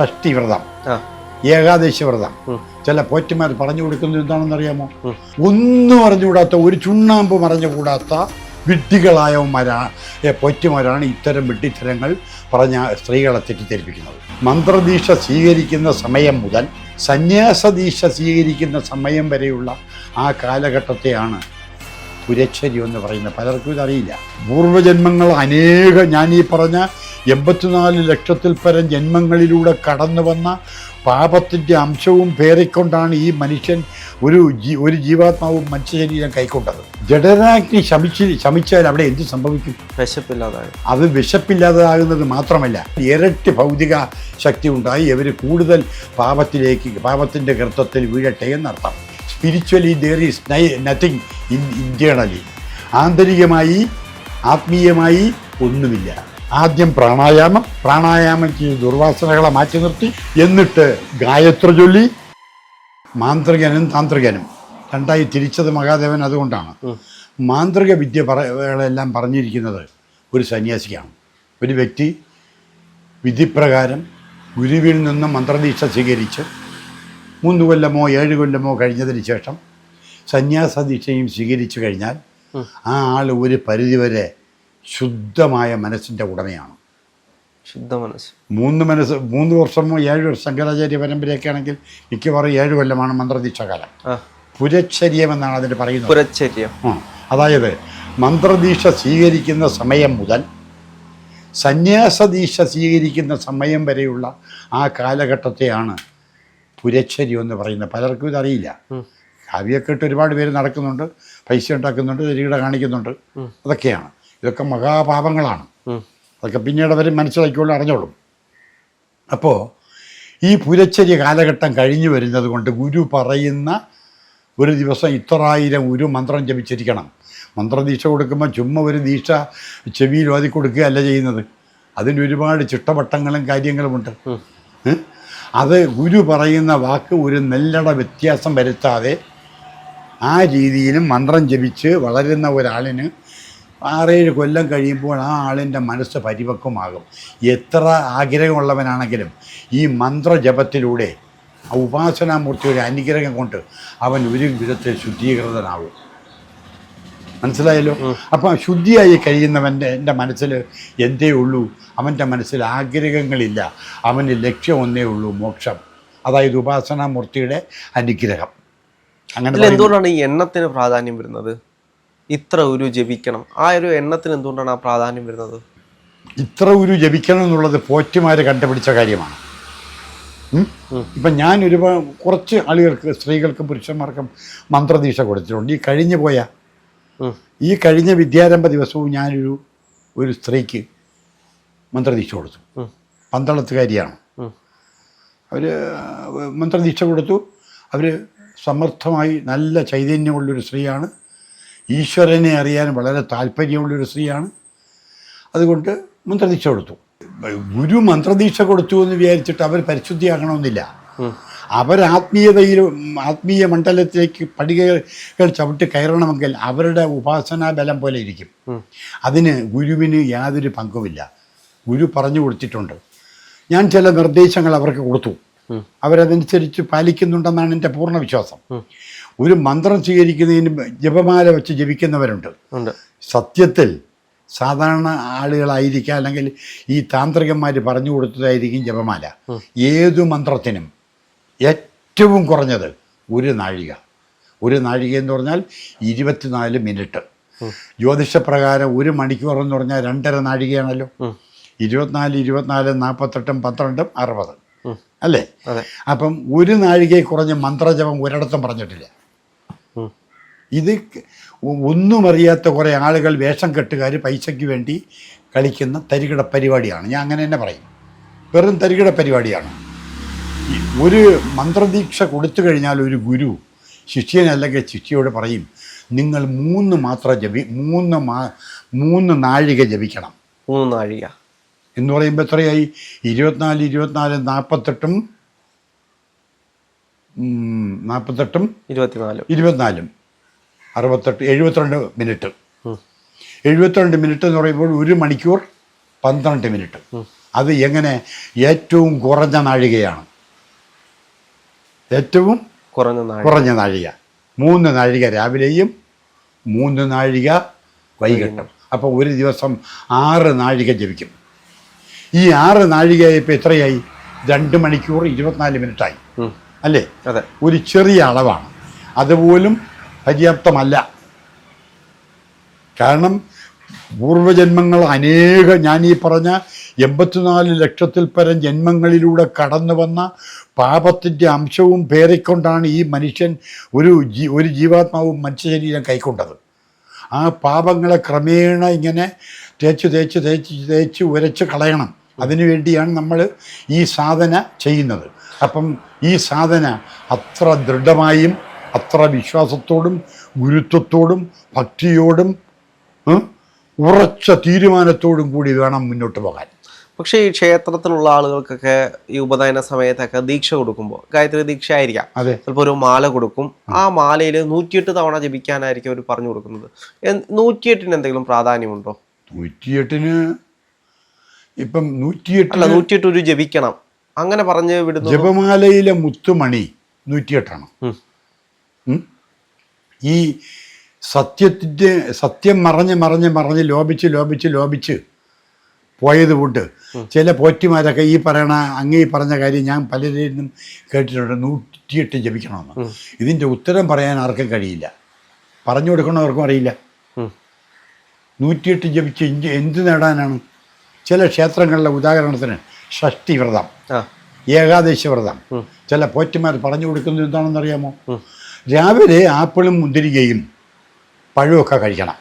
ഷഷ്ടി വ്രതം ഏകാദശി വ്രതം. ചില പോറ്റുമാർ പറഞ്ഞു കൊടുക്കുന്നത് എന്താണെന്ന് അറിയാമോ? ഒന്നും അറിഞ്ഞുകൂടാത്ത ഒരു ചുണ്ണാമ്പ് മറിഞ്ഞുകൂടാത്ത വിഡ്ഢികളായവന്മാരാ പോറ്റുമാരാണ് ഇത്തരം വിഡ്ഢിത്തരങ്ങൾ പറഞ്ഞ സ്ത്രീകളെ തെറ്റിദ്ധരിപ്പിക്കുന്നത്. മന്ത്രദീക്ഷ സ്വീകരിക്കുന്ന സമയം മുതൽ സന്യാസദീക്ഷ സ്വീകരിക്കുന്ന സമയം വരെയുള്ള ആ കാലഘട്ടത്തെയാണ് പുരച്ചരി എന്ന് പറയുന്നത് പലർക്കും ഇതറിയില്ല. പൂർവജന്മങ്ങൾ അനേക ഞാൻ ഈ പറഞ്ഞ എൺപത്തിനാല് ലക്ഷത്തിൽ പരം ജന്മങ്ങളിലൂടെ കടന്നു വന്ന പാപത്തിന്റെ അംശവും പേറിക്കൊണ്ടാണ് ഈ മനുഷ്യൻ ഒരു ജീ ഒരു ജീവാത്മാവും മനുഷ്യശരീരം കൈക്കൊണ്ടത്. ജഡരാഗ്നി ശമിച്ച് ശമിച്ചാൽ അവിടെ എന്ത് സംഭവിക്കും? വിശപ്പില്ലാതായി അത് വിശപ്പില്ലാതാകുന്നത് മാത്രമല്ല ഇരട്ടി ഭൗതിക ശക്തി ഉണ്ടായി. ഇവർ കൂടുതൽ പാപത്തിലേക്ക് പാപത്തിന്റെ ഗർത്തത്തിൽ വീഴട്ടെ എന്നർത്ഥം. Spiritually there is nothing in internally ആന്തരികമായി ആത്മീയമായി ഒന്നുമില്ല. ആദ്യം പ്രാണായാമം പ്രാണായാമം ചെയ്ത് ദുർവാസനകളെ മാറ്റി നിർത്തി എന്നിട്ട് ഗായത്ര ചൊല്ലി മാന്ത്രികനും താന്ത്രികനും. രണ്ടായി തിരിച്ചത് മഹാദേവൻ അതുകൊണ്ടാണ്. മാന്ത്രിക വിദ്യ പറകളെല്ലാം പറഞ്ഞിരിക്കുന്നത് ഒരു സന്യാസിക്കാണ്. ഒരു വ്യക്തി വിധിപ്രകാരം ഗുരുവിൽ നിന്ന് മന്ത്രദീക്ഷ സ്വീകരിച്ച് മൂന്ന് കൊല്ലമോ ഏഴ് കൊല്ലമോ കഴിഞ്ഞതിന് ശേഷം സന്യാസ ദീക്ഷയും സ്വീകരിച്ചു കഴിഞ്ഞാൽ ആ ആൾ ഒരു പരിധിവരെ ശുദ്ധമായ മനസ്സിന്റെ ഉടമയാണ്. ശുദ്ധ മനസ്സ്. മൂന്ന് മനസ്സ് മൂന്ന് വർഷമോ ഏഴ് വർഷം ശങ്കരാചാര്യ പരമ്പരയൊക്കെ ആണെങ്കിൽ മിക്കവാറും ഏഴ് കൊല്ലമാണ് മന്ത്രദീക്ഷകാലം. പുരച്ചര്യം എന്നാണ് അതിന് പറയുന്നത്. പുരച്ചര്യം. ആ, അതായത് മന്ത്രദീക്ഷ സ്വീകരിക്കുന്ന സമയം മുതൽ സന്യാസദീക്ഷ സ്വീകരിക്കുന്ന സമയം വരെയുള്ള ആ കാലഘട്ടത്തെയാണ് പുരച്ചര്യം എന്ന് പറയുന്നത് പലർക്കും ഇതറിയില്ല. കാവ്യൊക്കെ ഇട്ട് ഒരുപാട് പേര് നടക്കുന്നുണ്ട് പൈസ ഉണ്ടാക്കുന്നുണ്ട് തിരികട കാണിക്കുന്നുണ്ട്. അതൊക്കെയാണ്. ഇതൊക്കെ മഹാപാപങ്ങളാണ്. അതൊക്കെ പിന്നീട് അവർ മനസ്സിലാക്കിയോളും അറിഞ്ഞോളും. അപ്പോൾ ഈ പുരച്ചരി കാലഘട്ടം കഴിഞ്ഞു വരുന്നത് കൊണ്ട് ഗുരു പറയുന്ന ഒരു ദിവസം ഇത്രായിരം ഒരു മന്ത്രം ജപിച്ചിരിക്കണം. മന്ത്രദീക്ഷ കൊടുക്കുമ്പോൾ ചുമ്മാ ഒരു ദീക്ഷ ചെവിയിൽ ഓതി കൊടുക്കുകയല്ല ചെയ്യുന്നത്. അതിന് ഒരുപാട് ചിട്ടവട്ടങ്ങളും കാര്യങ്ങളുമുണ്ട്? അത് ഗുരു പറയുന്ന വാക്ക് ഒരു നെല്ലട വ്യത്യാസം വരുത്താതെ ആ രീതിയിലും മന്ത്രം ജപിച്ച് വളരുന്ന ഒരാളിന് ആറേഴ് കൊല്ലം കഴിയുമ്പോൾ ആ ആളിന്റെ മനസ്സ് പരിപക്വമാകും. എത്ര ആഗ്രഹമുള്ളവനാണെങ്കിലും ഈ മന്ത്രജപത്തിലൂടെ ഉപാസനാമൂർത്തിയുടെ അനുഗ്രഹം കൊണ്ട് അവൻ ഒരു വിധത്തിൽ ശുദ്ധീകൃതനാവും. മനസ്സിലായല്ലോ? അപ്പം ശുദ്ധിയായി കഴിയുന്നവന്റെ എന്റെ മനസ്സിൽ എന്തേ ഉള്ളൂ? അവന്റെ മനസ്സിൽ ആഗ്രഹങ്ങളില്ല. അവന് ലക്ഷ്യം ഒന്നേ ഉള്ളൂ മോക്ഷം. അതായത് ഉപാസനാമൂർത്തിയുടെ അനുഗ്രഹം. അങ്ങനെ എന്തുകൊണ്ടാണ് ഈ എണ്ണത്തിന് പ്രാധാന്യം വരുന്നത്? ഇത്ര ഒരു ജപിക്കണം. ആ ഒരു എണ്ണത്തിന് എന്തുകൊണ്ടാണ് ആ പ്രാധാന്യം വരുന്നത്? ഇത്ര ഒരു ജപിക്കണം എന്നുള്ളത് പോറ്റുമാർ കണ്ടുപിടിച്ച കാര്യമാണ്? ഇപ്പം ഞാൻ ഒരുപാട് കുറച്ച് ആളുകൾക്ക് സ്ത്രീകൾക്കും പുരുഷന്മാർക്കും മന്ത്രദീക്ഷ കൊടുത്തിട്ടുണ്ട്. ഈ കഴിഞ്ഞു പോയ. ഈ കഴിഞ്ഞ വിദ്യാരംഭ ദിവസവും ഞാനൊരു ഒരു സ്ത്രീക്ക് മന്ത്രദീക്ഷ കൊടുത്തു. പന്തളത്തുകാരിയാണ്. അവർ മന്ത്രദീക്ഷ കൊടുത്തു. അവർ സമർത്ഥമായി നല്ല ചൈതന്യമുള്ളൊരു സ്ത്രീയാണ്. ഈശ്വരനെ അറിയാൻ വളരെ താല്പര്യമുള്ളൊരു സ്ത്രീയാണ്. അതുകൊണ്ട് മന്ത്രദീക്ഷ കൊടുത്തു. ഗുരു മന്ത്രദീക്ഷ കൊടുത്തു എന്ന് വിചാരിച്ചിട്ട് അവർ പരിശുദ്ധിയാകണമെന്നില്ല. ആത്മീയതയിലും ആത്മീയ മണ്ഡലത്തിലേക്ക് പടികകൾ ചവിട്ടി കയറണമെങ്കിൽ അവരുടെ ഉപാസനാ ബലം പോലെ ഇരിക്കും. അതിന് ഗുരുവിന് യാതൊരു പങ്കുമില്ല. ഗുരു പറഞ്ഞു കൊടുത്തിട്ടുണ്ട്. ഞാൻ ചില നിർദ്ദേശങ്ങൾ അവർക്ക് കൊടുത്തു. അവരതനുസരിച്ച് പാലിക്കുന്നുണ്ടെന്നാണ് എന്റെ പൂർണ വിശ്വാസം. ഒരു മന്ത്രം സ്വീകരിക്കുന്നതിന് ജപമാല വെച്ച് ജപിക്കുന്നവരുണ്ട്. സത്യത്തിൽ സാധാരണ ആളുകളായിരിക്കാം അല്ലെങ്കിൽ ഈ താന്ത്രികന്മാർ പറഞ്ഞു കൊടുത്തതായിരിക്കും ജപമാല. ഏതു മന്ത്രത്തിനും ഏറ്റവും കുറഞ്ഞത് ഒരു നാഴിക. ഒരു നാഴിക എന്ന് പറഞ്ഞാൽ ഇരുപത്തിനാല് മിനിറ്റ്. ജ്യോതിഷപ്രകാരം ഒരു മണിക്കൂർ എന്ന് പറഞ്ഞാൽ രണ്ടര നാഴികയാണല്ലോ. ഇരുപത്തിനാല് ഇരുപത്തിനാല് നാൽപ്പത്തെട്ടും പന്ത്രണ്ടും അറുപത്. അല്ലേ? അപ്പം ഒരു നാഴികയിൽ കുറഞ്ഞ് മന്ത്രജപം ഒരിടത്തും പറഞ്ഞിട്ടില്ല. ഇത് ഒന്നും അറിയാത്ത കുറേ ആളുകൾ വേഷം കെട്ടുകാർ പൈസയ്ക്ക് വേണ്ടി കളിക്കുന്ന തരികിട പരിപാടിയാണ്. ഞാൻ അങ്ങനെ തന്നെ പറയും. വെറും തരികിട പരിപാടിയാണ്. ഒരു മന്ത്രദീക്ഷ കൊടുത്തു കഴിഞ്ഞാൽ ഒരു ഗുരു ശിഷ്യനല്ലെങ്കിൽ ശിഷ്യയോട് പറയും നിങ്ങൾ മൂന്ന് മാത്രം ജപി മൂന്ന് മാ മൂന്ന് നാഴിക ജപിക്കണം. മൂന്ന് നാഴിക. എന്ന് പറയുമ്പോൾ എത്രയായി? ഇരുപത്തിനാല് ഇരുപത്തിനാല് നാൽപ്പത്തെട്ടും നാൽപ്പത്തെട്ടും ഇരുപത്തിനാലും. ഇരുപത്തിനാലും അറുപത്തെട്ട് എഴുപത്തിരണ്ട് മിനിറ്റ്. എഴുപത്തിരണ്ട് മിനിറ്റ് എന്ന് പറയുമ്പോൾ ഒരു മണിക്കൂർ പന്ത്രണ്ട് മിനിറ്റ്. അത് എങ്ങനെ? ഏറ്റവും കുറഞ്ഞ നാഴികയാണ്. ഏറ്റവും കുറഞ്ഞ കുറഞ്ഞ നാഴിക. മൂന്ന് നാഴിക രാവിലെയും മൂന്ന് നാഴിക വൈകിട്ടും. അപ്പോൾ ഒരു ദിവസം ആറ് നാഴിക ജപിക്കും. ഈ ആറ് നാഴിക ഇപ്പോൾ എത്രയായി? രണ്ട് മണിക്കൂർ ഇരുപത്തിനാല് മിനിറ്റായി. അല്ലേ? അതെ. ഒരു ചെറിയ അളവാണ്. അതുപോലും പര്യാപ്തമല്ല. കാരണം പൂർവജന്മങ്ങൾ അനേക ഞാൻ ഈ പറഞ്ഞ എൺപത്തിനാല് ലക്ഷത്തിൽ പരം ജന്മങ്ങളിലൂടെ കടന്നു വന്ന പാപത്തിന്റെ അംശവും പേറിക്കൊണ്ടാണ് ഈ മനുഷ്യൻ ഒരു ജീ ഒരു ജീവാത്മാവും മനുഷ്യ ശരീരം കൈക്കൊണ്ടത്. ആ പാപങ്ങളെ ക്രമേണ ഇങ്ങനെ തേച്ച് തേച്ച് തേച്ച് തേച്ച് ഉരച്ച് കളയണം. അതിനുവേണ്ടിയാണ് നമ്മൾ ഈ സാധന ചെയ്യുന്നത്. അപ്പം ഈ സാധന അത്ര ദൃഢമായും അത്ര വിശ്വാസത്തോടും ഗുരുത്വത്തോടും ഭക്തിയോടും ഉറച്ച തീരുമാനത്തോടും കൂടി വേണം മുന്നോട്ട് പോകാൻ. പക്ഷേ ഈ ക്ഷേത്രത്തിലുള്ള ആളുകൾക്കൊക്കെ ഈ ഉപനയന സമയത്തൊക്കെ ദീക്ഷ കൊടുക്കുമ്പോൾ ഗായത്രി ദീക്ഷ ആയിരിക്കാം. അതെ. ചിലപ്പോൾ ഒരു മാല കൊടുക്കും. ആ മാലയിൽ നൂറ്റിയെട്ട് തവണ ജപിക്കാനായിരിക്കും അവർ പറഞ്ഞു കൊടുക്കുന്നത്. നൂറ്റിയെട്ടിന് എന്തെങ്കിലും പ്രാധാന്യമുണ്ടോ? നൂറ്റിയെട്ടിന് ഇപ്പം അല്ല നൂറ്റിയെട്ടിന് നൂറ്റിയെട്ട് ഒരു ജപിക്കണം. അങ്ങനെ പറഞ്ഞ് വിടുന്നു ജപമാലയിലെ മുത്തുമണി നൂറ്റിയെട്ടാണ്? ഈ സത്യത്തിന്റെ സത്യം മറഞ്ഞ് മറഞ്ഞ് മറഞ്ഞ് ലോപിച്ച് ലോപിച്ച് ലോപിച്ച് പോയത് കൊണ്ട് ചില പോറ്റിമാരൊക്കെ ഈ പറയണ അങ്ങേ ഈ പറഞ്ഞ കാര്യം ഞാൻ പലരിൽ നിന്നും കേട്ടിട്ടുണ്ട്. നൂറ്റിയെട്ട് ജപിക്കണമെന്ന്. ഇതിന്റെ ഉത്തരം പറയാൻ ആർക്കും കഴിയില്ല. പറഞ്ഞു കൊടുക്കണവർക്കും അറിയില്ല. നൂറ്റിയെട്ട് ജപിച്ച് എന്ത് എന്ത് നേടാനാണ്? ചില ക്ഷേത്രങ്ങളിലെ ഉദാഹരണത്തിന് ഷഷ്ടി വ്രതം ഏകാദശി വ്രതം. ചില പോറ്റിമാർ പറഞ്ഞു കൊടുക്കുന്നത് എന്താണെന്ന് അറിയാമോ രാവിലെ ആപ്പിളും മുന്തിരികയും പഴമൊക്കെ കഴിക്കണം.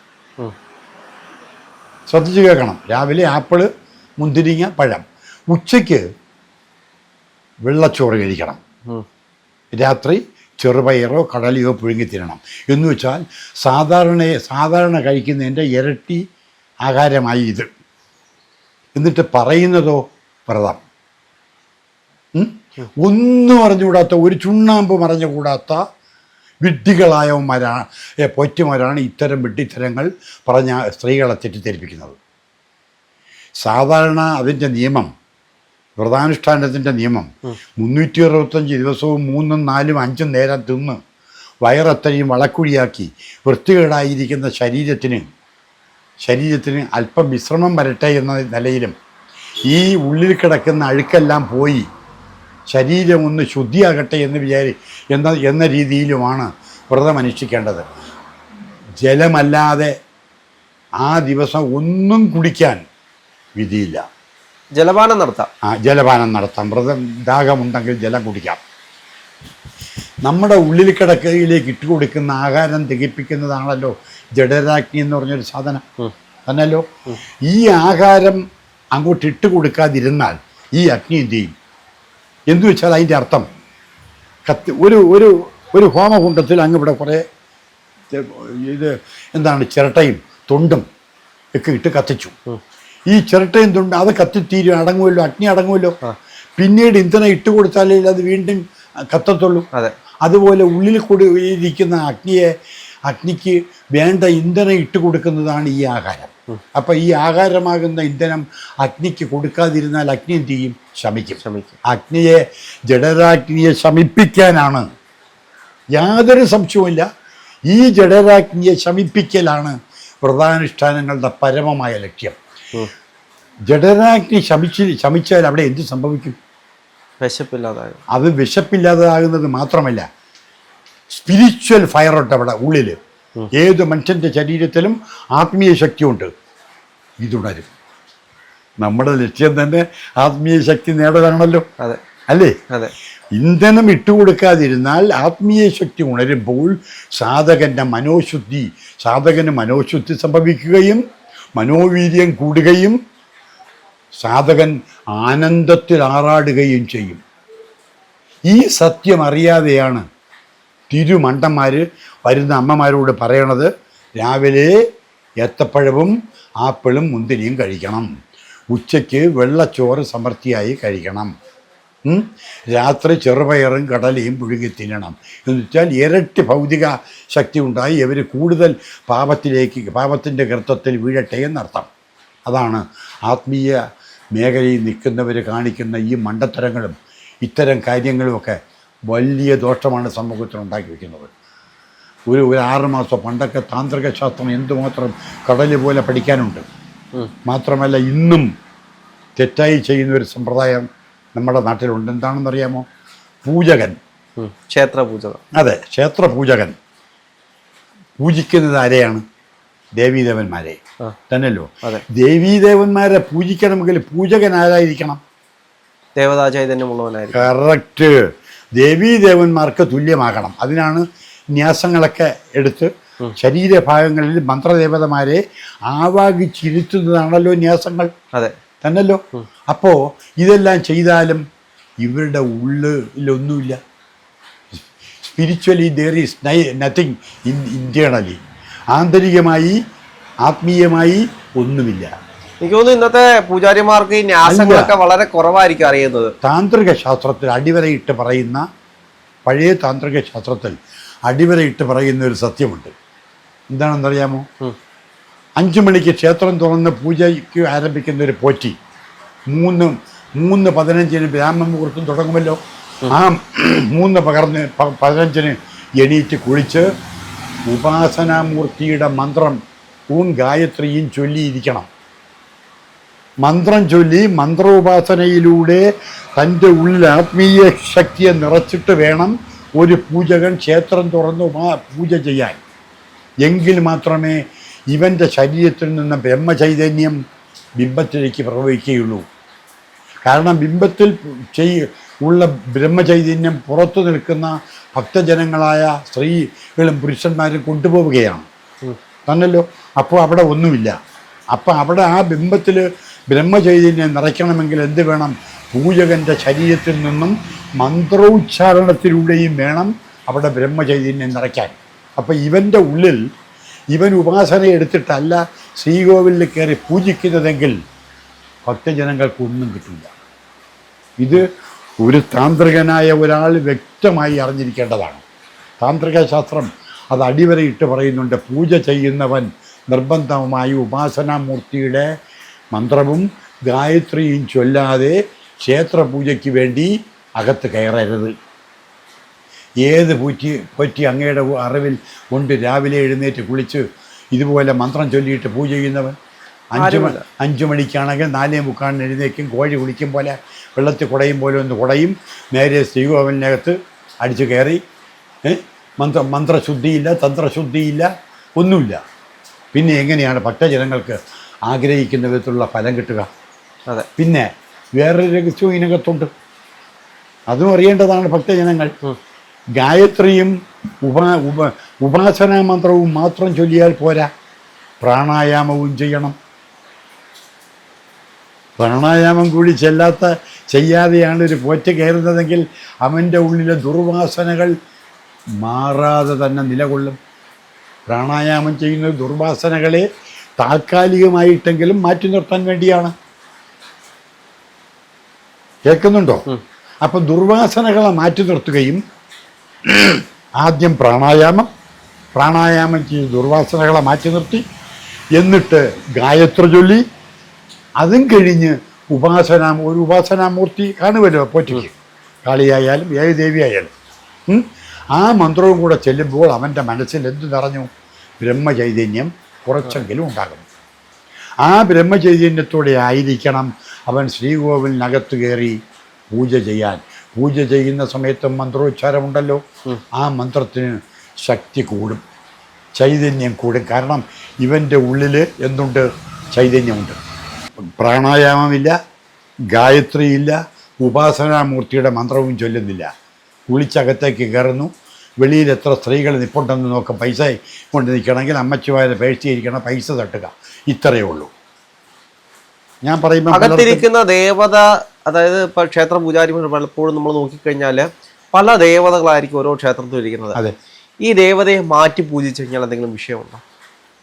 ശ്രദ്ധിച്ച് കേൾക്കണം. രാവിലെ ആപ്പിൾ മുന്തിരിങ്ങ പഴം. ഉച്ചയ്ക്ക് വെള്ളച്ചോറ് കഴിക്കണം. രാത്രി ചെറുപയറോ കടലയോ പുഴുങ്ങി തിന്നണം. എന്ന് വെച്ചാൽ സാധാരണ സാധാരണ കഴിക്കുന്നതിന്റെ ഇരട്ടി ആഹാരമായി ഇത്. എന്നിട്ട് പറയുന്നതോ വ്രതം? ഒന്നും അറിഞ്ഞുകൂടാത്ത ഒരു ചുണ്ണാമ്പ് മറിഞ്ഞുകൂടാത്ത വിഡ്ഢികളായവന്മാരാണ് പോറ്റുമാരാണ് ഇത്തരം വിഡ്ഢിത്തരങ്ങൾ പറഞ്ഞ സ്ത്രീകളെ തെറ്റിദ്ധരിപ്പിക്കുന്നത്. സാധാരണ അതിന്റെ നിയമം വ്രതാനുഷ്ഠാനത്തിന്റെ നിയമം മുന്നൂറ്റി അറുപത്തഞ്ച് ദിവസവും മൂന്നും നാലും അഞ്ചും നേരം തിന്ന് വയറത്രയും വളക്കുഴിയാക്കി വൃത്തികേടായിരിക്കുന്ന ശരീരത്തിന് ശരീരത്തിന് അല്പം വിശ്രമം വരട്ടെ എന്ന നിലയിലും ഈ ഉള്ളിൽ കിടക്കുന്ന അഴുക്കെല്ലാം പോയി ശരീരം ഒന്ന് ശുദ്ധിയാകട്ടെ എന്ന് വിചാരി എന്ന എന്ന രീതിയിലുമാണ് വ്രതം അനുഷ്ഠിക്കേണ്ടത്. ജലമല്ലാതെ ആ ദിവസം ഒന്നും കുടിക്കാൻ വിധിയില്ല. ജലപാനം നടത്താം. ആ ജലപാനം നടത്താം. വ്രതം ദാഹമുണ്ടെങ്കിൽ ജലം കുടിക്കാം. നമ്മുടെ ഉള്ളിൽ കിടക്കയിലേക്ക് ഇട്ട് കൊടുക്കുന്ന ആഹാരം തികപ്പിക്കുന്നതാണല്ലോ ജഡരാജ്ഞി എന്ന് പറഞ്ഞൊരു സാധനം. തന്നെയല്ലോ ഈ ആഹാരം അങ്ങോട്ട് ഇട്ട് കൊടുക്കാതിരുന്നാൽ ഈ അഗ്നി എന്ത് ചെയ്യും? എന്ന് വെച്ചാൽ അതിന്റെ അർത്ഥം. കത്തി ഒരു ഒരു ഒരു ഹോമകുണ്ടത്തിൽ അങ്ങ് ഇവിടെ കുറേ ഇത് എന്താണ് ചിരട്ടയും തൊണ്ടും ഒക്കെ ഇട്ട് കത്തിച്ചു. ഈ ചിരട്ടയും തൊണ്ട് അത് കത്തിത്തീരും അടങ്ങുമല്ലോ അഗ്നി അടങ്ങുമല്ലോ. പിന്നീട് ഇന്ധനം ഇട്ട് കൊടുത്താലേ അത് വീണ്ടും കത്തത്തുള്ളൂ. അതെ. അതുപോലെ ഉള്ളിൽ കൂടി ഇരിക്കുന്ന അഗ്നിയെ അഗ്നിക്ക് വേണ്ട ഇന്ധനം ഇട്ട് കൊടുക്കുന്നതാണ് ഈ ആഹാരം. അപ്പം ഈ ആകാരമാകുന്ന ഇന്ധനം അഗ്നിക്ക് കൊടുക്കാതിരുന്നാൽ അഗ്നി എന്ത് ചെയ്യും? ശമിക്കും. അഗ്നിയെ ജഡരാഗ്നിയെ ശമിപ്പിക്കാനാണ്. യാതൊരു സംശയവുമില്ല. ഈ ജഡരാഗ്നിയെ ശമിപ്പിക്കലാണ് വ്രതാനുഷ്ഠാനങ്ങളുടെ പരമമായ ലക്ഷ്യം. ജഡരാഗ്നി ശമിച്ച് ശമിച്ചാൽ അവിടെ എന്ത് സംഭവിക്കും? വിശപ്പില്ലാതായ അത് വിശപ്പില്ലാതാകുന്നത് മാത്രമല്ല സ്പിരിച്വൽ ഫയറോട്ട് അവിടെ ഉള്ളിൽ ഏത് മനുഷ്യന്റെ ശരീരത്തിലും ആത്മീയ ശക്തിയുണ്ട്. ഇതുണരും. നമ്മുടെ ലക്ഷ്യം തന്നെ ആത്മീയ ശക്തി നേടലാണല്ലോ അതെ. അല്ലേ? അതെ. ഇന്ധനം ഇട്ടുകൊടുക്കാതിരുന്നാൽ ആത്മീയ ശക്തി ഉണരുമ്പോൾ സാധകന്റെ മനോശുദ്ധി സാധകന് മനോശുദ്ധി സംഭവിക്കുകയും മനോവീര്യം കൂടുകയും സാധകൻ ആനന്ദത്തിൽ ആറാടുകയും ചെയ്യും. ഈ സത്യം അറിയാതെയാണ് തിരുമണ്ടന്മാർ വരുന്ന അമ്മമാരോട് പറയണത് രാവിലെ ഏത്തപ്പഴവും ആപ്പിളും മുന്തിരിയും കഴിക്കണം. ഉച്ചയ്ക്ക് വെള്ളച്ചോറ് സമൃദ്ധിയായി കഴിക്കണം? രാത്രി ചെറുപയറും കടലയും പുഴുകി തിന്നണം. എന്ന് വെച്ചാൽ ഇരട്ടി ഭൗതിക ശക്തി ഉണ്ടായി ഇവർ കൂടുതൽ പാപത്തിലേക്ക് പാപത്തിന്റെ ഗർത്തത്തിൽ വീഴട്ടെ എന്നർത്ഥം. അതാണ് ആത്മീയ മേഖലയിൽ നിൽക്കുന്നവർ കാണിക്കുന്ന ഈ മണ്ടത്തരങ്ങളും ഇത്തരം കാര്യങ്ങളുമൊക്കെ വലിയ ദോഷമാണ് സമൂഹത്തിൽ ഉണ്ടാക്കി വയ്ക്കുന്നത്. ഒരു ഒരു ആറ് മാസം പണ്ടൊക്കെ താന്ത്രിക ശാസ്ത്രം എന്തുമാത്രം കടൽ പോലെ പഠിക്കാനുണ്ട്. മാത്രമല്ല ഇന്നും തെറ്റായി ചെയ്യുന്ന ഒരു സമ്പ്രദായം നമ്മുടെ നാട്ടിലുണ്ട്. എന്താണെന്നറിയാമോ? പൂജകൻ. ക്ഷേത്ര പൂജകൻ. അതെ ക്ഷേത്ര പൂജകൻ. പൂജിക്കുന്നത് ആരെയാണ്? ദേവീദേവന്മാരെ. തന്നെയല്ലോ ദേവീദേവന്മാരെ പൂജിക്കണമെങ്കിൽ പൂജകൻ ആരായിരിക്കണം? ദേവതാ ചൈതന്യമുള്ളവനായിരിക്കും കറക്റ്റ്. ദേവീദേവന്മാർക്ക് തുല്യമാകണം. അതിനാണ് ന്യാസങ്ങളൊക്കെ എടുത്ത് ശരീരഭാഗങ്ങളിൽ മന്ത്രദേവതമാരെ ആവാഹിച്ചിരുത്തുന്നതാണല്ലോ ന്യാസങ്ങൾ. അതെ. തന്നല്ലോ. അപ്പോൾ ഇതെല്ലാം ചെയ്താലും ഇവരുടെ ഉള്ളിലൊന്നുമില്ല സ്പിരിച്വലി ദർ ഈസ് നൈ നത്തിങ് ഇൻ ഇന്റേണലി ആന്തരികമായി ആത്മീയമായി ഒന്നുമില്ല. എനിക്ക് തോന്നുന്നു ഇന്നത്തെ പൂജാരിമാർക്ക് ഈ ന്യാസങ്ങളൊക്കെ വളരെ കുറവായിരിക്കും അറിയുന്നത്. താന്ത്രിക ശാസ്ത്രത്തിൽ അടിവരയിട്ട് പറയുന്ന പഴയ താന്ത്രിക ശാസ്ത്രത്തിൽ അടിവരയിട്ട് പറയുന്ന ഒരു സത്യമുണ്ട്. എന്താണെന്നറിയാമോ? അറിയാമോ അഞ്ചു മണിക്ക് ക്ഷേത്രം തുറന്ന് പൂജയ്ക്ക് ആരംഭിക്കുന്ന ഒരു പോറ്റി. മൂന്ന് മൂന്ന് പതിനഞ്ചിന് ബ്രാഹ്മ മുഹൂർത്തം തുടങ്ങുമല്ലോ ആ മൂന്ന് പകർന്ന് പതിനഞ്ചിന് എണീറ്റ് കുളിച്ച് ഉപാസനാമൂർത്തിയുടെ മന്ത്രം ഊൺ ഗായത്രിയും ചൊല്ലിയിരിക്കണം. മന്ത്രം ചൊല്ലി മന്ത്രോപാസനയിലൂടെ തന്റെ ഉള്ളിൽ ആത്മീയ ശക്തിയെ നിറച്ചിട്ട് വേണം ഒരു പൂജകൻ ക്ഷേത്രം തുറന്ന് മാ പൂജ ചെയ്യാൻ. എങ്കിൽ മാത്രമേ ഇവന്റെ ശരീരത്തിൽ നിന്ന് ബ്രഹ്മചൈതന്യം ബിംബത്തിലേക്ക് പ്രവഹിക്കുകയുള്ളൂ. കാരണം ബിംബത്തിൽ ചെയ് ഉള്ള ബ്രഹ്മചൈതന്യം പുറത്തു നിൽക്കുന്ന ഭക്തജനങ്ങളായ സ്ത്രീകളും പുരുഷന്മാരും കൊണ്ടുപോവുകയാണ്. തന്നല്ലോ. അപ്പോൾ അവിടെ ഒന്നുമില്ല. അപ്പോൾ അവിടെ ആ ബിംബത്തിൽ ബ്രഹ്മചൈതന്യം നിറയ്ക്കണമെങ്കിൽ എന്ത് വേണം? പൂജകന്റെ ശരീരത്തിൽ നിന്നും മന്ത്രോച്ചാരണത്തിലൂടെയും വേണം അവിടെ ബ്രഹ്മചൈതന്യം നിറയ്ക്കാൻ അപ്പോൾ ഇവന്റെ ഉള്ളിൽ ഇവൻ ഉപാസന എടുത്തിട്ടല്ല ശ്രീകോവിലിൽ കയറി പൂജിക്കുന്നതെങ്കിൽ ഭക്തജനങ്ങൾക്കൊന്നും കിട്ടില്ല ഇത് ഒരു താന്ത്രികനായ ഒരാൾ വ്യക്തമായി അറിഞ്ഞിരിക്കേണ്ടതാണ്. താന്ത്രിക ശാസ്ത്രം അത് അടിവരയിട്ട് പറയുന്നുണ്ട് പൂജ ചെയ്യുന്നവൻ നിർബന്ധമായി ഉപാസനാമൂർത്തിയുടെ മന്ത്രവും ഗായത്രിയും ചൊല്ലാതെ ക്ഷേത്ര പൂജയ്ക്ക് വേണ്ടി അകത്ത് കയറരുത് ഏത് പൂറ്റി പറ്റി അങ്ങയുടെ അറിവിൽ കൊണ്ട് രാവിലെ എഴുന്നേറ്റ് കുളിച്ച് ഇതുപോലെ മന്ത്രം ചൊല്ലിയിട്ട് പൂജ ചെയ്യുന്നവൻ അഞ്ചു. അഞ്ചു മണിക്കാണെങ്കിൽ നാലേ മുക്കാലിന് എഴുന്നേക്കും കോഴി കുളിക്കും പോലെ വെള്ളത്തിൽ കുടയും പോലെ ഒന്ന് കുടയും നേരെ ശ്രീകോവിലിനകത്ത് അടിച്ചു കയറി? മന്ത്ര മന്ത്രശുദ്ധിയില്ല തന്ത്രശുദ്ധിയില്ല ഒന്നുമില്ല പിന്നെ എങ്ങനെയാണ് ഭക്തജനങ്ങൾക്ക് ആഗ്രഹിക്കുന്ന വിധത്തിലുള്ള ഫലം കിട്ടുക അതെ പിന്നെ വേറൊരു രഹസ്യവും ഇതിനകത്തുണ്ട്. അതും അറിയേണ്ടതാണ് ഭക്തജനങ്ങൾ. ഗായത്രിയും ഉപാ ഉപ ഉപാസനാ മന്ത്രവും മാത്രം ചൊല്ലിയാൽ പോരാ. പ്രാണായാമവും ചെയ്യണം. പ്രാണായാമം കൂടി ചെല്ലാത്ത ചെയ്യാതെയാണ് ഒരു പോറ്റ കയറുന്നതെങ്കിൽ അവന്റെ ഉള്ളിലെ ദുർവാസനകൾ മാറാതെ തന്നെ നിലകൊള്ളും. പ്രാണായാമം ചെയ്യുന്ന ദുർവാസനകളെ താൽക്കാലികമായിട്ടെങ്കിലും മാറ്റി നിർത്താൻ വേണ്ടിയാണ്. കേൾക്കുന്നുണ്ടോ? അപ്പം ദുർവാസനകളെ മാറ്റി നിർത്തുകയും ആദ്യം പ്രാണായാമം പ്രാണായാമം ചെയ്ത് ദുർവാസനകളെ മാറ്റി നിർത്തി എന്നിട്ട് ഗായത്ര ചൊല്ലി അതും കഴിഞ്ഞ് ഉപാസന ഒരു ഉപാസനാമൂർത്തി കാണുമല്ലോ പോറ്റിക്ക്. കാളിയായാലും ഏത് ദേവിയായാലും. ആ മന്ത്രവും കൂടെ ചെല്ലുമ്പോൾ അവന്റെ മനസ്സിൽ എന്ത് നിറഞ്ഞു? ബ്രഹ്മചൈതന്യം കുറച്ചെങ്കിലും ഉണ്ടാകും ആ ബ്രഹ്മചൈതന്യത്തോടെ ആയിരിക്കണം അവൻ ശ്രീകോവിലിനകത്ത് കയറി പൂജ ചെയ്യാൻ. പൂജ ചെയ്യുന്ന സമയത്ത് മന്ത്രോച്ചാരമുണ്ടല്ലോ. ആ മന്ത്രത്തിന് ശക്തി കൂടും. ചൈതന്യം കൂടും. കാരണം ഇവന്റെ ഉള്ളിൽ എന്തുണ്ട്? ചൈതന്യമുണ്ട്. പ്രാണായാമമില്ല ഗായത്രിയില്ല ഉപാസനാമൂർത്തിയുടെ മന്ത്രവും ചൊല്ലുന്നില്ല. കുളിച്ചകത്തേക്ക് കയറുന്നു. വെളിയിൽ എത്ര സ്ത്രീകൾ നിപ്പുണ്ടെന്ന് നോക്കാം. പൈസ കൊണ്ട് നിൽക്കണമെങ്കിൽ അമ്മച്ചുമാരെ പേഴ്ചയിരിക്കണം പൈസ തട്ടുക. ഇത്രയേ ഉള്ളൂ. ഞാൻ പറയുമ്പോൾ അകത്തിരിക്കുന്ന ദേവത അതായത് ഇപ്പൊ ക്ഷേത്ര പൂജാരിമാർ പലപ്പോഴും നമ്മൾ നോക്കിക്കഴിഞ്ഞാൽ പല ദേവതകളായിരിക്കും ഓരോ ക്ഷേത്രത്തിൽ ഇരിക്കുന്നത്. അതെ. ഈ ദേവതയെ മാറ്റി പൂജിച്ചു കഴിഞ്ഞാൽ എന്തെങ്കിലും വിഷയമുണ്ടോ?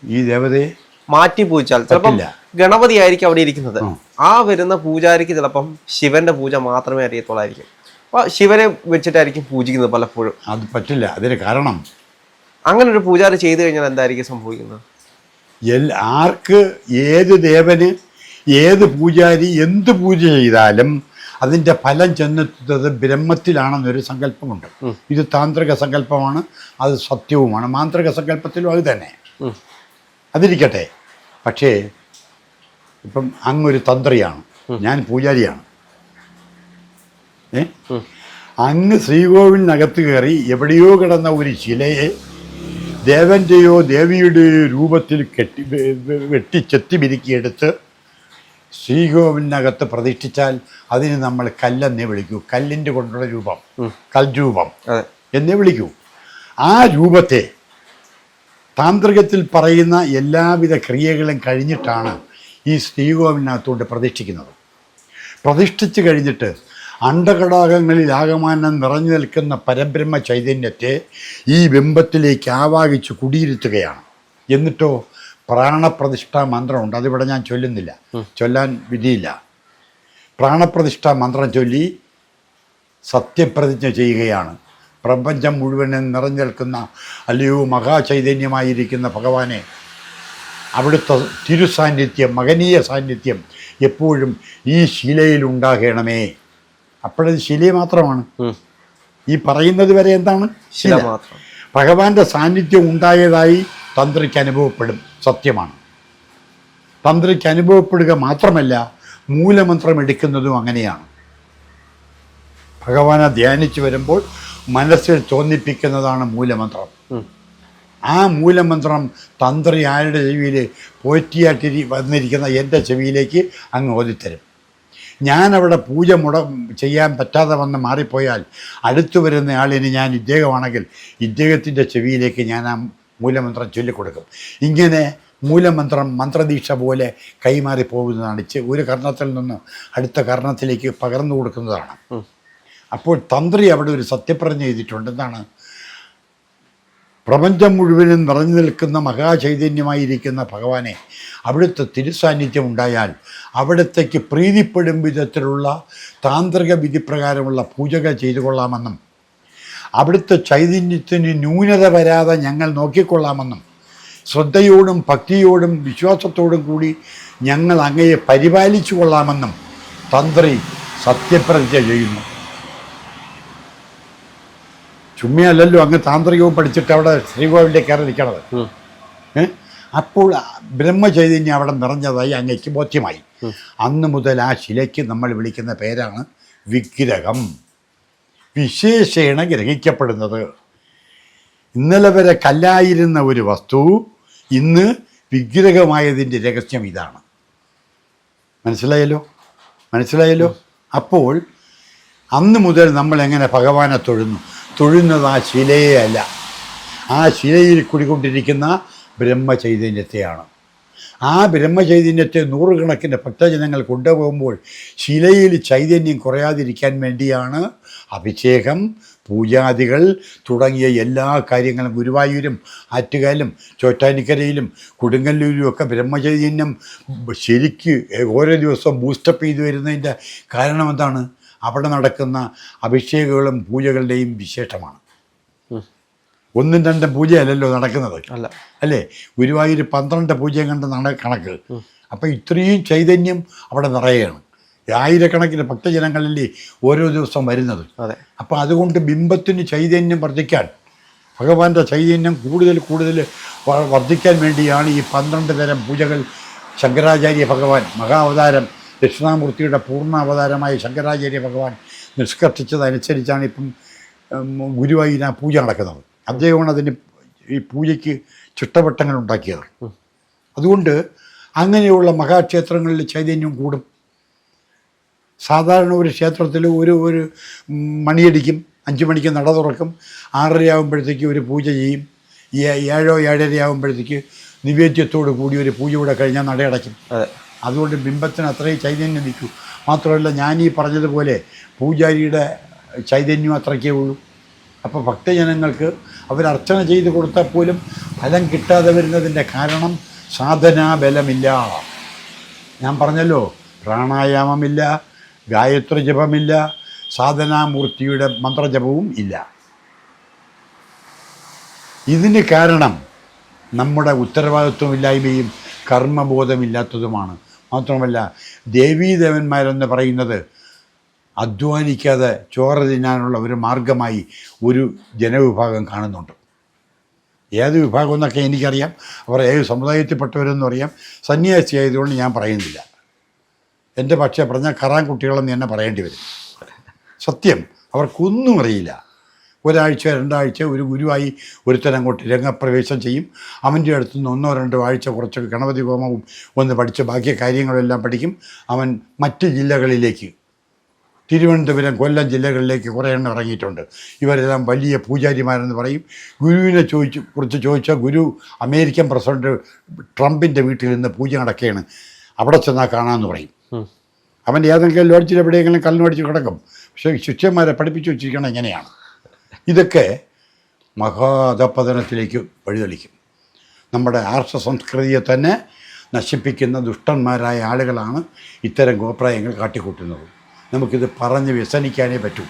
ഈ ദേവതയെ മാറ്റി പൂജിച്ചാൽ ചിലപ്പം. ഗണപതി ആയിരിക്കും അവിടെ ഇരിക്കുന്നത്. ആ വരുന്ന പൂജാരിക്ക് ചിലപ്പം ശിവന്റെ പൂജ മാത്രമേ അറിയത്തുള്ളായിരിക്കും. അപ്പൊ ശിവനെ വെച്ചിട്ടായിരിക്കും പൂജിക്കുന്നത് പലപ്പോഴും. അത് പറ്റില്ല. അതിന് കാരണം? അങ്ങനെ ഒരു പൂജാരി ചെയ്തു കഴിഞ്ഞാൽ എന്തായിരിക്കും സംഭവിക്കുന്നത്? ആർക്ക് ഏത് ദേവന് ഏത് പൂജാരി എന്ത് പൂജ ചെയ്താലും അതിന്റെ ഫലം ചെന്നെത്തുന്നത് ബ്രഹ്മത്തിലാണെന്നൊരു സങ്കല്പമുണ്ട്. ഇത് താന്ത്രിക സങ്കല്പമാണ് അത് സത്യവുമാണ്. മാന്ത്രിക സങ്കല്പത്തിലും അത് തന്നെ. അതിരിക്കട്ടെ. പക്ഷേ ഇപ്പം അങ്ങൊരു തന്ത്രിയാണ്. ഞാൻ പൂജാരിയാണ്. ഏ. അങ്ങ് ശ്രീകോവിലിനകത്ത് കയറി എവിടെയോ കിടന്ന ഒരു ശിലയെ ദേവന്റെയോ ദേവിയുടെയോ രൂപത്തിൽ കെട്ടി വെട്ടി ചെത്തി മിരുക്കിയെടുത്ത് ശ്രീകോവിലിനകത്ത് പ്രതിഷ്ഠിച്ചാൽ അതിന് നമ്മൾ കല്ലെന്നേ വിളിക്കൂ. കല്ലിന്റെ കൊണ്ടുള്ള രൂപം. കൽരൂപം. എന്നേ വിളിക്കൂ. ആ രൂപത്തെ താന്ത്രികത്തിൽ പറയുന്ന എല്ലാവിധ ക്രിയകളും കഴിഞ്ഞിട്ടാണ് ഈ ശ്രീകോവിലിനകത്തുകൊണ്ട് പ്രതിഷ്ഠിക്കുന്നത്. പ്രതിഷ്ഠിച്ചു കഴിഞ്ഞിട്ട് അണ്ടകടാകങ്ങളിൽ ആകമാനം നിറഞ്ഞു നിൽക്കുന്ന പരബ്രഹ്മ ചൈതന്യത്തെ ഈ ബിംബത്തിലേക്ക് ആവാഹിച്ച് കുടിയിരുത്തുകയാണ്. എന്നിട്ടോ പ്രാണപ്രതിഷ്ഠാ മന്ത്രമുണ്ട്. അതിവിടെ ഞാൻ ചൊല്ലുന്നില്ല. ചൊല്ലാൻ വിധിയില്ല. പ്രാണപ്രതിഷ്ഠാ മന്ത്രം ചൊല്ലി സത്യപ്രതിജ്ഞ ചെയ്യുകയാണ്. പ്രപഞ്ചം മുഴുവനെ നിറഞ്ഞു നിൽക്കുന്ന അല്ലയോ മഹാചൈതന്യമായിരിക്കുന്ന ഭഗവാനെ അവിടുത്തെ തിരുസാന്നിധ്യം മകനീയ സാന്നിധ്യം എപ്പോഴും ഈ ശിലയിൽ ഉണ്ടാകണമേ. അപ്പോഴത് ശില മാത്രമാണ്. ഈ പറയുന്നത് വരെ എന്താണ്? ശില മാത്രം. ഭഗവാന്റെ സാന്നിധ്യം ഉണ്ടായതായി തന്ത്രിക്ക് അനുഭവപ്പെടും. സത്യമാണ്. തന്ത്രിക്ക് അനുഭവപ്പെടുക മാത്രമല്ല മൂലമന്ത്രം എടുക്കുന്നതും അങ്ങനെയാണ്. ഭഗവാനെ ധ്യാനിച്ചു വരുമ്പോൾ മനസ്സിൽ തോന്നിപ്പിക്കുന്നതാണ് മൂലമന്ത്രം. ആ മൂലമന്ത്രം തന്ത്രി ആരുടെ ചെവിയിൽ പോറ്റിയാട്ടി വന്നിരിക്കുന്ന എന്റെ ചെവിയിലേക്ക് അങ്ങ് ഓതിത്തരും. ഞാനവിടെ പൂജ മുട ചെയ്യാൻ പറ്റാതെ വന്ന് മാറിപ്പോയാൽ അടുത്തു വരുന്ന ആളിന് ഞാൻ ഇദ്ദേഹമാണെങ്കിൽ ഇദ്ദേഹത്തിന്റെ ചെവിയിലേക്ക് ഞാൻ ആ മൂലമന്ത്രം ചൊല്ലിക്കൊടുക്കും. ഇങ്ങനെ മൂലമന്ത്രം മന്ത്രദീക്ഷ പോലെ കൈമാറി പോകുന്നതാണ് ഒരു കർണത്തിൽ നിന്ന് അടുത്ത കർണത്തിലേക്ക് പകർന്നു കൊടുക്കുന്നതാണ്. അപ്പോൾ തന്ത്രി അവിടെ ഒരു സത്യപ്രജ്ഞ ചെയ്തിട്ടുണ്ടെന്നാണ്. പ്രപഞ്ചം മുഴുവനും നിറഞ്ഞു നിൽക്കുന്ന മഹാചൈതന്യമായിരിക്കുന്ന ഭഗവാനെ അവിടുത്തെ തിരുസാന്നിധ്യം ഉണ്ടായാൽ അവിടത്തേക്ക് പ്രീതിപ്പെടും വിധത്തിലുള്ള താന്ത്രിക വിധിപ്രകാരമുള്ള പൂജകൾ ചെയ്തു കൊള്ളാമെന്നും അവിടുത്തെ ചൈതന്യത്തിന് ന്യൂനത വരാതെ ഞങ്ങൾ നോക്കിക്കൊള്ളാമെന്നും ശ്രദ്ധയോടും ഭക്തിയോടും വിശ്വാസത്തോടും കൂടി ഞങ്ങൾ അങ്ങയെ പരിപാലിച്ചു കൊള്ളാമെന്നും തന്ത്രി സത്യപ്രതിജ്ഞ ചെയ്യുന്നു. ചുമ്മയല്ലല്ലോ അങ്ങ് താന്ത്രികവും പഠിച്ചിട്ട് അവിടെ ശ്രീകോവിലിന്റെ കയറി നിൽക്കണത്. അപ്പോൾ ബ്രഹ്മചൈതന്യം അവിടെ നിറഞ്ഞതായി അങ്ങയ്ക്ക് ബോധ്യമായി. അന്ന് മുതൽ ആ ശിലയ്ക്ക് നമ്മൾ വിളിക്കുന്ന പേരാണ് വിഗ്രഹം. വിശേഷേണ ഗ്രഹിക്കപ്പെടുന്നത്. ഇന്നലെ വരെ കല്ലായിരുന്ന ഒരു വസ്തു ഇന്ന് വിഗ്രഹമായതിന്റെ രഹസ്യം ഇതാണ്. മനസ്സിലായല്ലോ? മനസ്സിലായല്ലോ? അപ്പോൾ അന്ന് മുതൽ നമ്മൾ എങ്ങനെ ഭഗവാനെ തൊഴുന്നു? തൊഴുന്നത് ആ ശിലയെ അല്ല. ആ ശിലയിൽ കുടികൊണ്ടിരിക്കുന്ന ബ്രഹ്മചൈതന്യത്തെയാണ്. ആ ബ്രഹ്മചൈതന്യത്തെ നൂറുകണക്കിന് ഭക്തജനങ്ങൾ കൊണ്ടുപോകുമ്പോൾ ശിലയിൽ ചൈതന്യം കുറയാതിരിക്കാൻ വേണ്ടിയാണ് അഭിഷേകം പൂജാദികൾ തുടങ്ങിയ എല്ലാ കാര്യങ്ങളും ഗുരുവായൂരും ആറ്റുകാലും ചോറ്റാനിക്കരയിലും കൊടുങ്ങല്ലൂരും ഒക്കെ ബ്രഹ്മചൈതന്യം ശരിക്ക് ഓരോ ദിവസവും ബൂസ്റ്റപ്പ് ചെയ്തു വരുന്നതിന്റെ കാരണം എന്താണ്? അവിടെ നടക്കുന്ന അഭിഷേകങ്ങളും പൂജകളുടെയും വിശേഷമാണ്. ഒന്നും രണ്ടും പൂജയല്ലല്ലോ നടക്കുന്നത്. അല്ല. അല്ലേ? ഗുരുവായൂർ പന്ത്രണ്ട് പൂജയും നട കണക്ക്. അപ്പം ഇത്രയും ചൈതന്യം അവിടെ നിറയുകയാണ്. ആയിരക്കണക്കിന് ഭക്തജനങ്ങളല്ലേ ഓരോ ദിവസം വരുന്നത്. അതെ. അപ്പം അതുകൊണ്ട് ബിംബത്തിന് ചൈതന്യം വർദ്ധിക്കാൻ ഭഗവാന്റെ ചൈതന്യം കൂടുതൽ കൂടുതൽ വർദ്ധിക്കാൻ വേണ്ടിയാണ് ഈ പന്ത്രണ്ട് തരം പൂജകൾ ശങ്കരാചാര്യ ഭഗവാൻ മഹാവതാരം ദക്ഷിണാമൂർത്തിയുടെ പൂർണ അവതാരമായ ശങ്കരാചാര്യ ഭഗവാൻ നിഷ്കർഷിച്ചതനുസരിച്ചാണ് ഇപ്പം ഗുരുവായൂർ ആ പൂജ നടക്കുന്നത്. അദ്ദേഹമാണ് അതിന് ഈ പൂജയ്ക്ക് ചിട്ടവട്ടങ്ങൾ ഉണ്ടാക്കിയത്. അതുകൊണ്ട് അങ്ങനെയുള്ള മഹാക്ഷേത്രങ്ങളിൽ ചൈതന്യം കൂടും. സാധാരണ ഒരു ക്ഷേത്രത്തിൽ ഒരു ഒരു മണിയടിക്കും അഞ്ച് മണിക്ക് നട തുറക്കും ആറര ആകുമ്പോഴത്തേക്ക് ഒരു പൂജ ചെയ്യും ഏഴോ ഏഴര ആകുമ്പോഴത്തേക്ക് നിവേദ്യത്തോട് കൂടി ഒരു പൂജ കൂടെ കഴിഞ്ഞാൽ നടയടയ്ക്കും. അതുകൊണ്ട് ബിംബത്തിന് അത്രയും ചൈതന്യം നിൽക്കൂ. മാത്രമല്ല ഞാൻ ഈ പറഞ്ഞതുപോലെ പൂജാരിയുടെ ചൈതന്യം അത്രയ്ക്കേ ഉള്ളൂ. അപ്പോൾ ഭക്തജനങ്ങൾക്ക് അവരർച്ചന ചെയ്ത് കൊടുത്താൽ പോലും ഫലം കിട്ടാതെ വരുന്നതിന്റെ കാരണം സാധനാബലമില്ല. ഞാൻ പറഞ്ഞല്ലോ പ്രാണായാമമില്ല ഗായത്രി ജപമില്ല സാധനാമൂർത്തിയുടെ മന്ത്രജപവും ഇല്ല. ഇതിന് കാരണം നമ്മുടെ ഉത്തരവാദിത്വമില്ലായ്മയും കർമ്മബോധമില്ലാത്തതുമാണ്. മാത്രമല്ല ദേവീദേവന്മാരെന്ന് പറയുന്നത് അധ്വാനിക്കാതെ ചോറ് തിന്നാനുള്ള ഒരു മാർഗമായി ഒരു ജനവിഭാഗം കാണുന്നുണ്ട്. ഏത് വിഭാഗം എന്നൊക്കെ എനിക്കറിയാം. അവർ ഏത് സമുദായത്തിൽപ്പെട്ടവരെന്നും അറിയാം സന്യാസി ആയതുകൊണ്ട് ഞാൻ പറയുന്നില്ല. എന്റെ പക്ഷേ പറഞ്ഞാൽ കറാൻ കുട്ടികളെന്ന് തന്നെ പറയേണ്ടി വരും. സത്യം അവർക്കൊന്നും അറിയില്ല. ഒരാഴ്ച രണ്ടാഴ്ച ഒരു ഗുരുവായി ഒരുത്തൻ അങ്ങോട്ട് രംഗപ്രവേശം ചെയ്യും. അവന്റെ അടുത്ത് നിന്ന് ഒന്നോ രണ്ടോ ആഴ്ച കുറച്ച് ഗണപതി ഹോമവും ഒന്ന് പഠിച്ച് ബാക്കി കാര്യങ്ങളെല്ലാം പഠിക്കും. അവൻ മറ്റ് ജില്ലകളിലേക്ക് തിരുവനന്തപുരം കൊല്ലം ജില്ലകളിലേക്ക് കുറേ എണ്ണം ഇറങ്ങിയിട്ടുണ്ട്. ഇവരെല്ലാം വലിയ പൂജാരിമാരെന്ന് പറയും. ഗുരുവിനെ ചോദിച്ചു കുറിച്ച് ചോദിച്ചാൽ ഗുരു അമേരിക്കൻ പ്രസിഡന്റ് ട്രംപിന്റെ വീട്ടിൽ നിന്ന് പൂജ നടക്കുകയാണ്. അവിടെ ചെന്നാൽ കാണാമെന്ന് പറയും. അവന്റെ ഏതെങ്കിലും ലോഡ്ജിൽ എവിടെയെങ്കിലും കല്ലുമടിച്ച് കിടക്കും. പക്ഷേ ശിഷ്യന്മാരെ പഠിപ്പിച്ചു വെച്ചിരിക്കണം എങ്ങനെയാണ് ഇതൊക്കെ മഹാധപതനത്തിലേക്ക് വഴിതെളിക്കും. നമ്മുടെ ആർഷ സംസ്കൃതിയെ തന്നെ നശിപ്പിക്കുന്ന ദുഷ്ടന്മാരായ ആളുകളാണ് ഇത്തരം ഗോപ്രായങ്ങൾ കാട്ടിക്കൂട്ടുന്നത്. നമുക്കിത് പറഞ്ഞ് വ്യസനിക്കാനേ പറ്റൂ.